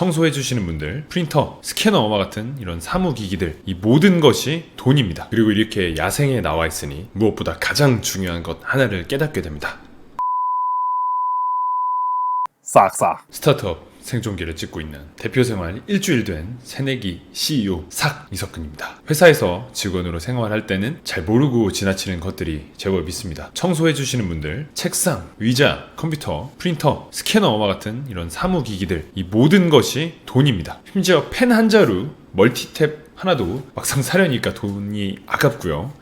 청소해 주시는 분들, 프린터, 스캐너와 같은 이런 사무기기들 이 모든 것이 돈입니다. 그리고 이렇게 야생에 나와 있으니 무엇보다 가장 중요한 것 하나를 깨닫게 됩니다. 싹싹 스타트업 생존기를 찍고 있는 대표 생활 일주일 된 새내기 CEO 삭 이석근입니다. 회사에서 직원으로 생활할 때는 잘 모르고 지나치는 것들이 제법 있습니다. 청소해 주시는 분들, 책상, 의자, 컴퓨터, 프린터, 스캐너와 같은 이런 사무기기들 이 모든 것이 돈입니다. 심지어 펜 한 자루, 멀티탭 하나도 막상 사려니까 돈이 아깝고요.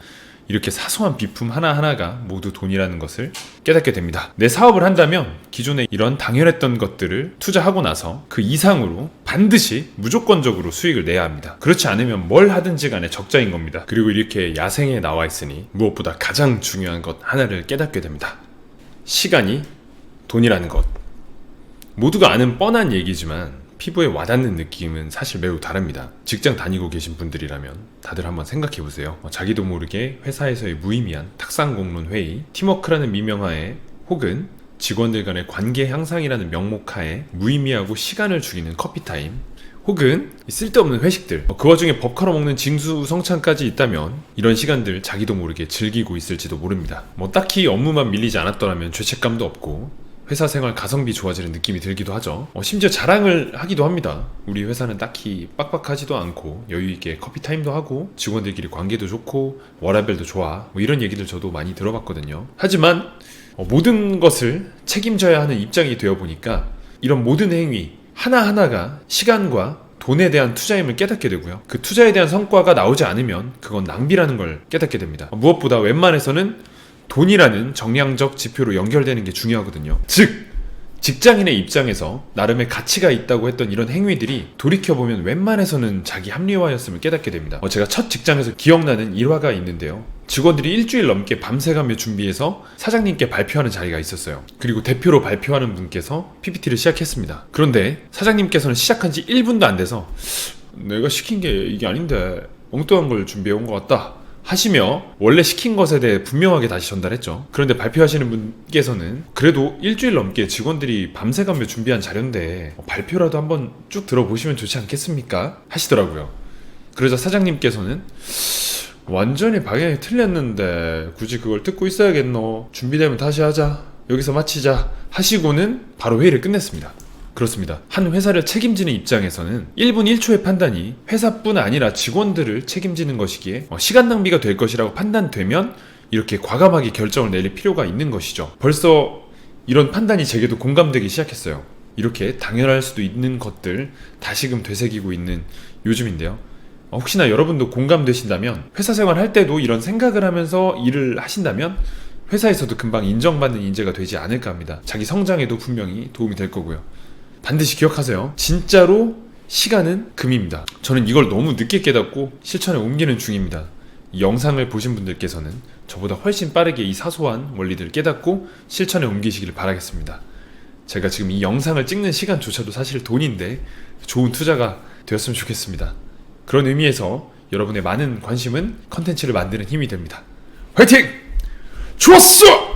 이렇게 사소한 비품 하나하나가 모두 돈이라는 것을 깨닫게 됩니다. 내 사업을 한다면 기존에 이런 당연했던 것들을 투자하고 나서 그 이상으로 반드시 무조건적으로 수익을 내야 합니다. 그렇지 않으면 뭘 하든지 간에 적자인 겁니다. 그리고 이렇게 야생에 나와 있으니 무엇보다 가장 중요한 것 하나를 깨닫게 됩니다. 시간이 돈이라는 것. 모두가 아는 뻔한 얘기지만 피부에 와닿는 느낌은 사실 매우 다릅니다. 직장 다니고 계신 분들이라면 다들 한번 생각해 보세요. 어, 자기도 모르게 회사에서의 무의미한 탁상 공론 회의, 팀워크라는 미명하에 혹은 직원들 간의 관계 향상이라는 명목하에 무의미하고 시간을 죽이는 커피 타임, 혹은 쓸데없는 회식들 어, 그 와중에 법카로 먹는 징수 성찬까지 있다면 이런 시간들 자기도 모르게 즐기고 있을지도 모릅니다 뭐 딱히 업무만 밀리지 않았더라면 죄책감도 없고 회사 생활 가성비 좋아지는 느낌이 들기도 하죠 어, 심지어 자랑을 하기도 합니다 우리 회사는 딱히 빡빡하지도 않고 여유있게 커피 타임도 하고 직원들끼리 관계도 좋고 워라벨도 좋아 뭐 이런 얘기들 저도 많이 들어봤거든요 하지만 어, 모든 것을 책임져야 하는 입장이 되어 보니까 이런 모든 행위 하나하나가 시간과 돈에 대한 투자임을 깨닫게 되고요. 그 투자에 대한 성과가 나오지 않으면 그건 낭비라는 걸 깨닫게 됩니다. 무엇보다 웬만해서는 돈이라는 정량적 지표로 연결되는 게 중요하거든요. 즉, 직장인의 입장에서 나름의 가치가 있다고 했던 이런 행위들이 돌이켜보면 웬만해서는 자기 합리화였음을 깨닫게 됩니다. 어, 제가 첫 직장에서 기억나는 일화가 있는데요. 직원들이 일주일 넘게 밤새가며 준비해서 사장님께 발표하는 자리가 있었어요. 그리고 대표로 발표하는 분께서 PPT를 시작했습니다. 그런데 사장님께서는 시작한 지 1분도 안 돼서 내가 시킨 게 이게 아닌데 엉뚱한 걸 준비해 온 것 같다. 하시며 원래 시킨 것에 대해 분명하게 다시 전달했죠. 그런데 발표하시는 분께서는 그래도 일주일 넘게 직원들이 밤새가며 준비한 자료인데 어, 발표라도 한번 쭉 들어보시면 좋지 않겠습니까? 하시더라고요. 그러자 사장님께서는 완전히 방향이 틀렸는데 굳이 그걸 듣고 있어야겠노. 준비되면 다시 하자. 여기서 마치자. 하시고는 바로 회의를 끝냈습니다. 그렇습니다. 한 회사를 책임지는 입장에서는 1분 1초의 판단이 회사뿐 아니라 직원들을 책임지는 것이기에 어, 시간 낭비가 될 것이라고 판단되면 이렇게 과감하게 결정을 내릴 필요가 있는 것이죠. 벌써 이런 판단이 제게도 공감되기 시작했어요. 이렇게 당연할 수도 있는 것들 다시금 되새기고 있는 요즘인데요. 어, 혹시나 여러분도 공감되신다면 회사 생활 할 때도 이런 생각을 하면서 일을 하신다면 회사에서도 금방 인정받는 인재가 되지 않을까 합니다. 자기 성장에도 분명히 도움이 될 거고요. 반드시 기억하세요. 진짜로 시간은 금입니다. 저는 이걸 너무 늦게 깨닫고 실천에 옮기는 중입니다. 이 영상을 보신 분들께서는 저보다 훨씬 빠르게 이 사소한 원리들을 깨닫고 실천에 옮기시기를 바라겠습니다. 제가 지금 이 영상을 찍는 시간조차도 사실 돈인데 좋은 투자가 되었으면 좋겠습니다. 그런 의미에서 여러분의 많은 관심은 컨텐츠를 만드는 힘이 됩니다. 화이팅! 좋았어!